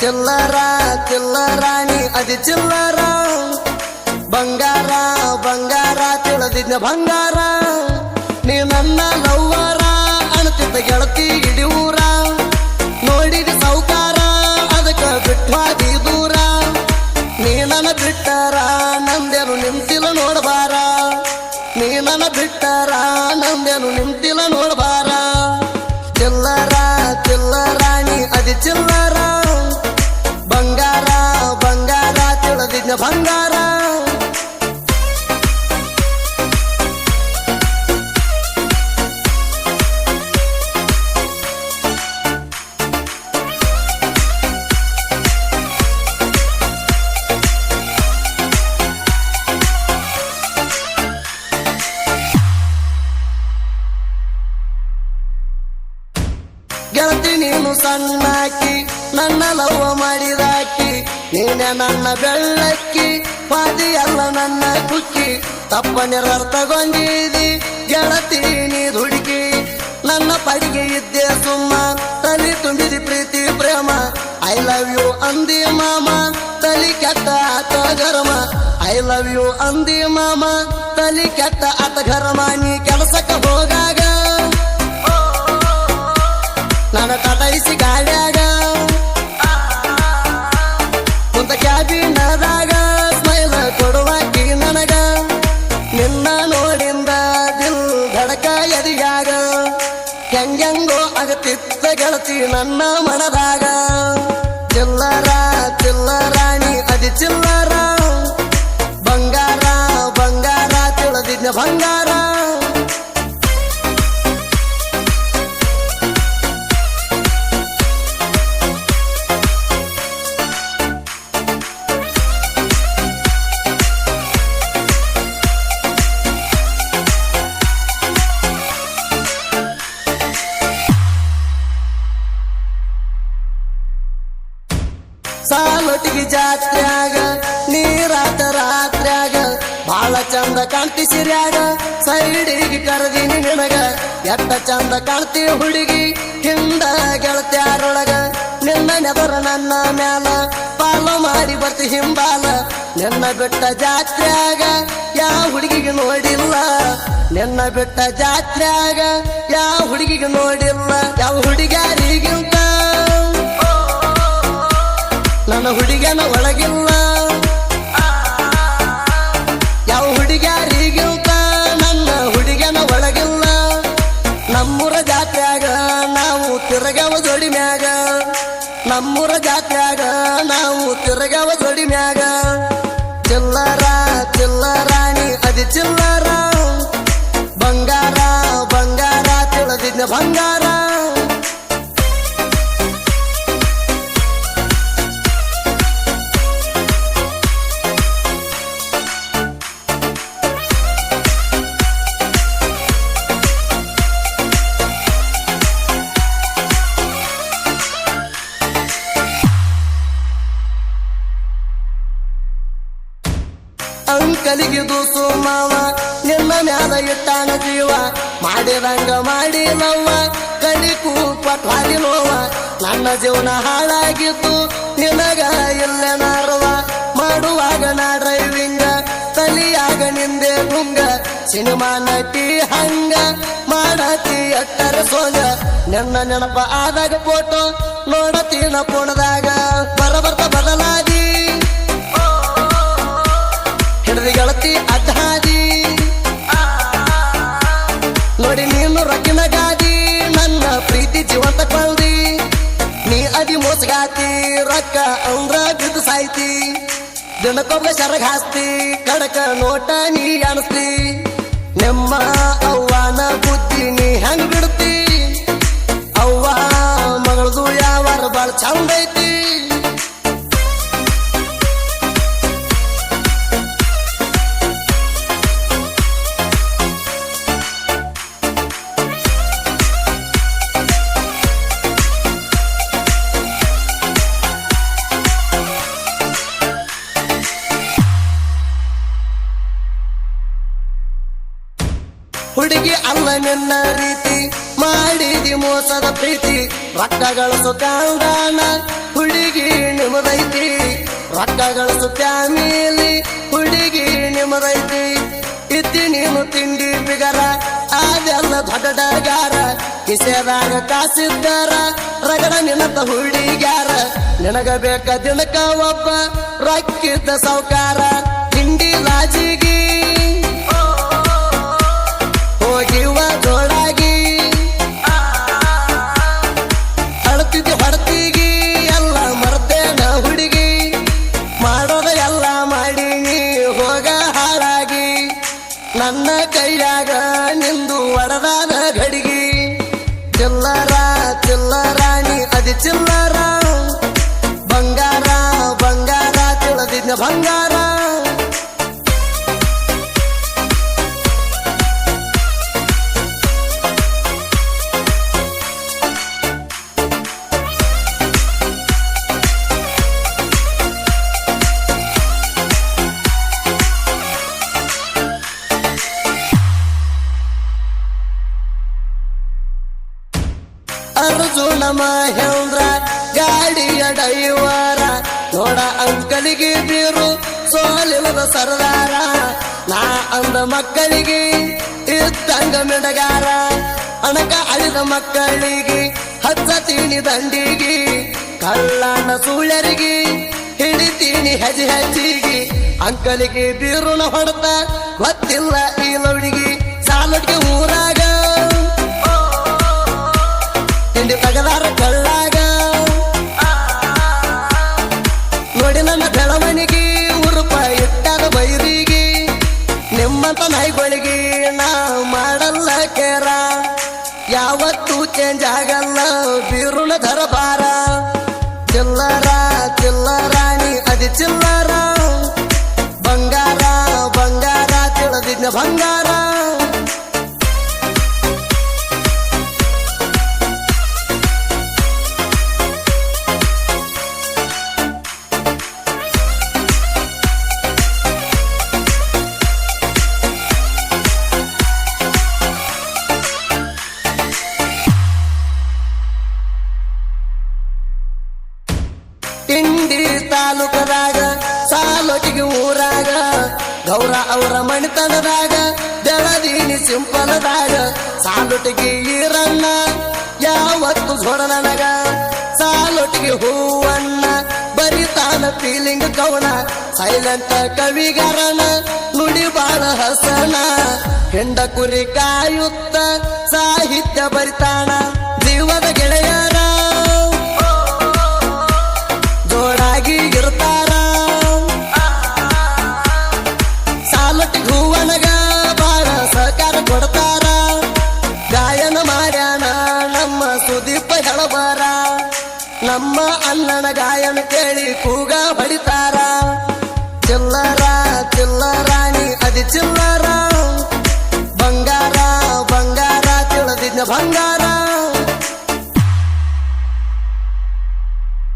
ಚಿಲ್ಲರ ಚಿಲ್ಲರಾಣಿ ಅದಿ ಚಿಲ್ಲರ. ಬಂಗಾರ ಬಂಗಾರ ತಿಳಿದಿದ್ನ ಬಂಗಾರ. ನೀ ನನ್ನ ಲವ್ವರ ಅಣತಿದ್ದ ಗೆಳತಿ ಇಡಿ ಊರ. ನೋಡಿದ ಸೌಕಾರ ಅದಕ್ಕೆ ಬಿಟ್ವಾದಿ ದೂರ. ನೀ ನನ್ನ ಬಿಟ್ಟಾರ, ನಂದೇನು ನಿಂತಿಲ್ಲ ನೋಡಬಾರ. ನೀ ನನ್ನ ಬಿಟ್ಟಾರ, ನಂದೇನು ನಿಂತಿಲ್ಲ ನೋಡಬಾರ. ಚಿಲ್ಲರ ಚಿಲ್ಲರಾಣಿ ಅದಿ ಚಿಲ್ಲರ. ಬಂಗಾರ. ಗೆಳತಿ ನೀನು ಸಣ್ಣಾಕಿ ನನ್ನ ಲವ್ವ ನೀನೆ ನನ್ನ ಬೆಳ್ಳಕ್ಕಿ ಪಾದಿ ಅಲ್ಲ ನನ್ನ ಕುಕ್ಕಿ. ತಪ್ಪ ನಿರರ್ಥಗೊಂಡಿದಿ ಗೆಳತಿ ನೀ ದುಡುಕಿ ನನ್ನ ಪಡಿಗೆ ಇದ್ದೆ ಸುಮ್ಮ, ತಲೆ ತುಂಬಿದಿ ಪ್ರೀತಿ, ಪ್ರೇಮ. ಐ ಲವ್ ಯು ಅಂದಿ ಮಾಮ, ತಲಿ ಕೆತ್ತ ಆತ ಗರಮ ಐ ಲವ್ ಯು ಅಂದಿ ಮಾಮ, ತಲಿ ಕೆತ್ತ ಆತ ಗರಮ ನೀ ಕೆಲಸಕ್ಕೆ ಹೋಗಾಗ ನನ್ನ ತಟೈಸಿ ಗಾಡ್ಯಾಗ ನನ್ನ ಮನದಾಗ ಬಾಳ ಚಂದ ಕಾಣ್ತಿ ಸಿರ್ಯಾಗ ಸೈಡಿಗೆ ಕರೆದಿನಿ ನಿನಗ. ಎಟ್ಟ ಚಂದ ಕಾಂತಿ ಹುಡುಗಿ? ಹಿಂದ ಗೆಳತ್ಯಾರೊಳಗ. ನಿನ್ನ ನೆದರ ನನ್ನ ಮ್ಯಾಲ. ಪಾಲ ಮಾಡಿ ಬರ್ತಿ ಹಿಂಬಾಲ. ನಿನ್ನ ಬಿಟ್ಟ ಜಾತ್ರೆಯಾಗ ಯಾವ ಹುಡುಗಿಗೆ ನೋಡಿಲ್ಲ? ನಿನ್ನ ಬಿಟ್ಟ ಜಾತ್ರೆಯಾಗ ಯಾವ ಹುಡುಗಿಗೆ ನೋಡಿಲ್ಲ? ಯಾವ ಹುಡುಗ್ಯಾರಿಗಿಂತ? ನನ್ನ ಹುಡುಗನ ಒಳಗಿಲ್ಲ. ನಮ್ಮೂರ ಜಾತ್ಯಾಗ ನಾವು ತಿರುಗವ ಜೋಡಿ ಮ್ಯಾಗ ಚಿಲ್ಲರ ಚಿಲ್ಲರಾಣಿ ಅದಿ ಚಿಲ್ಲರ. ಬಂಗಾರ ಬಂಗಾರ ತಿಳಿದಿದ್ದ ಬಂಗಾರ ಮಾಡಿದಂಗ ಮಾಡಿ ನವ್ವ ಕಣಿಕು ಪಟ್ವಾಲಿ ನೋವ ನನ್ನ ಜೀವನ ಹಾಳಾಗಿತ್ತು ನಿನಗ ಇಲ್ಲ ನಾರವ. ಮಾಡುವಾಗ ನಾ ಡ್ರೈವಿಂಗ ತಲಿಯಾಗ ನಿಂದೆ ಗುಂಗ ಸಿನಿಮಾ ನಟಿ ಹಂಗ, ಮಾಡತಿ ಅಟ್ಟರ ಸೋಗ. ನನ್ನ ನೆನಪ ಆದಾಗ ಫೋಟೋ ನೋಡತೀನ ಪುಣದಾಗ ಬದಲಾದಿ ಮೋಸಗಾತಿ ರೊಕ್ಕ ಅಂದ್ರ ಬಿದ್ದು ಸಾಯ್ತಿ. ದಿನಕ್ಕೊಬ್ಬ ಶರಗ ಹಾಸ್ತಿ, ಕಡಕ ನೋಟ ನೀ ಅನಿಸ್ತಿ. ನಿಮ್ಮ ಅವ್ವಾನ ಬುದ್ಧಿ ನೀ ಹೆಂಗ್ ಬಿಡ್ತಿ? ಅವ್ವ ಮಗಳದು ಯಾವಾರ ಬಾಳ ಚಂದ ಐತಿ. ಮಾಡಿದಿ ಮೋಸದ ಪ್ರೀತಿ ರೊಕ್ಕ ಗಳಿಸು ಕಾಂದಾನ ಹುಡುಗಿ ನಿಮ್ಮದೈತಿ. ರೊಕ್ಕ ಗಳಿಸು ಫ್ಯಾಮಿಲಿ ಹುಡುಗಿ ನಿಮ್ಮದೈತಿ. ಇತ್ತಿ ನೀನು ತಿಂಡಿ ಬಿಗರ, ಅದೆಲ್ಲ ದೊಡ್ಡಗಾರ ಕಿಸೆದಾಗ ಕಾಸಿದ್ದಾರ, ರಗಡ ನಿನ್ನತ ಹುಡುಗ್ಯಾರ. ನಿನಗ ಬೇಕ ದಿನಕ ಒಬ್ಬ ರೊಕ್ಕಿದ್ದ ಸೌಕಾರ ತಿಂಡಿ ಲಾಜಿಗಿ ನನ್ನ ಕೈಯಾಗ ನಿಂದು ಒಡದಾದ ಗಡಿಗಿ. ಚಿಲ್ಲರ ಚಿಲ್ಲರ ನೀ ಅದಿ ಚಿಲ್ಲರ. ಬಂಗಾರ ಬಂಗಾರ ತಿಳದಿದ್ದ ಬಂಗಾರ. ಮಹೇಂದ್ರ ಗಾಡಿಯ ಡೈವಾರ ನೋಡ ಅಂಕಲಿಗೆ ಬೀರು ಸೋಲಿಲ್ಲದ ಸರದಾರ. ನಾ ಅಂದ ಮಕ್ಕಳಿಗೆ ಇದ್ದಂಗ ಮಿಡಗಾರ. ಅಣಕ ಅಳಿದ ಮಕ್ಕಳಿಗೆ, ಹಚ್ಚ ತೀನಿ ದಂಡಿಗೆ. ಕಳ್ಳನ ಸುಳ್ಯರಿಗೆ ಹಿಡಿತೀನಿ ಹಜಿ ಹೆಜ್ಜಿಗೆ. ಅಂಕಲಿಗೆ ಬೀರುನ ಹೊಡೆತ ಗೊತ್ತಿಲ್ಲ ಈ ಲೌಡಿಗೆ. ಕೇರ? ಯಾವತ್ತೂ ಚೇಂಜ್ ಆಗಲ್ಲ. ಬೀರುಳ ದರಬಾರ. ಚಿಲ್ಲರ ಮಣಿತನದಾಗ ದಳದೀನಿ ಸಿಂಪಲದಾಗ, ಸಾಲೊಟ್ಟಿಗೆ ಈರನ್ನ ಯಾವತ್ತು ಸೊಡನಗ ನನಗ? ಸಾಲೊಟ್ಟಿಗೆ ಹೂವನ್ನ ಬರಿತಾನ ಫೀಲಿಂಗ್ ಕವನ ಸೈಲೆಂಟ್ ಕವಿಗರನ, ನುಡಿ ಬಾಳ ಹಸನ. ಹೆಂಡ ಕುರಿ ಕಾಯುತ್ತ, ಸಾಹಿತ್ಯ ಬರಿತಾಣ, ಜೀವದ ಗೆಳೆಯರ ನಮ್ಮ ಅಲ್ಲಣ ಗಾಯನ ಕೇಳಿ ಕೂಗ ಬಡಿತಾರ. ಚಿಲ್ಲರ ಚಿಲ್ಲರಾಣಿ ಅದಿ ಚಿಲ್ಲರ.